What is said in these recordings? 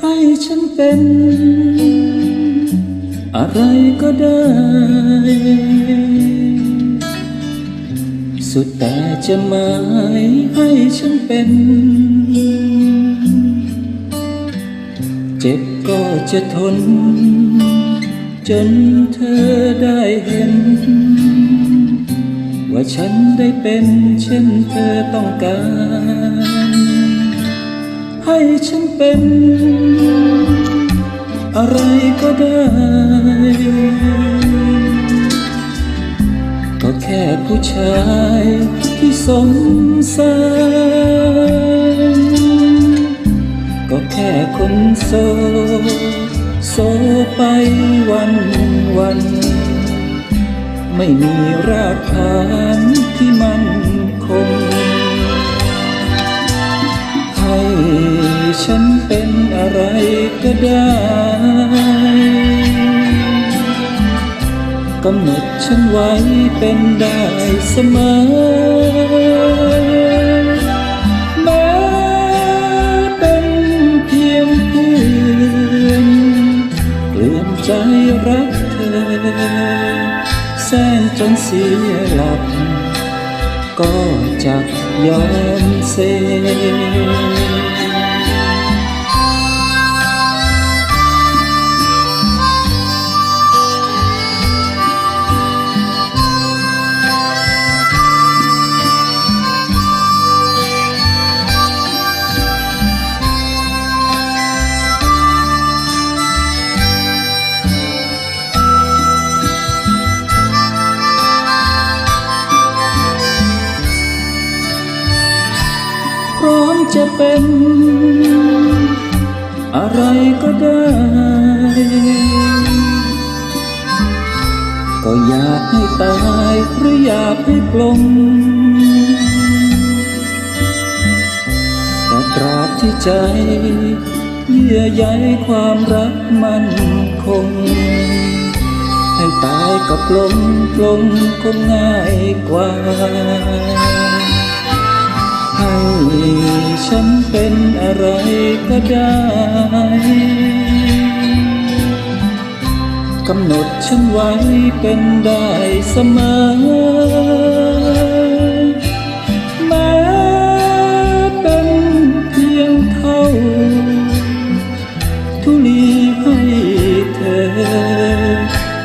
ให้ฉันเป็น อะไรก็ได้ สุดแต่จะหมายให้ฉันเป็น เจ็บก็จะทน จนเธอได้เห็น ว่าฉันได้เป็นเช่นเธอต้องการ ให้ฉันเป็น อะไรก็ได้ ก็แค่ผู้ชายที่สมสารก็แค่คนโซโซไปวันวัน ไม่มีรากฐานที่มัน ฉันเป็นอะไรก็ได้ กำหนดฉันไว้เป็นได้เสมอ แม้เป็นเพียงเพื่อนเปลี่ยนใจรักเธอ แสนจนเสียหลักก็จะยอมเซพ จะเป็น อะไรก็ได้ ก็อยากให้ตายหรืออยากให้ปลงแต่ตราบที่ใจ เยื่อใยความรักมันคง ให้ตายกับลมปลงคงง่ายกว่า ให้ฉันเป็นอะไรก็ได้ กำหนดฉันไว้เป็นได้เสมอแม้เป็นเพียงเท่าทุลีให้เธอ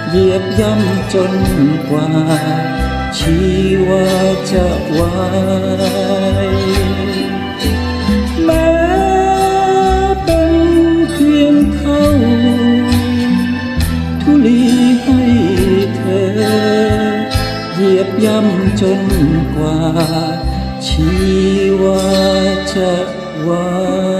เหยียบย่ำจนกว่า ชีวาจะวาย จนกว่าชีวาจะวาย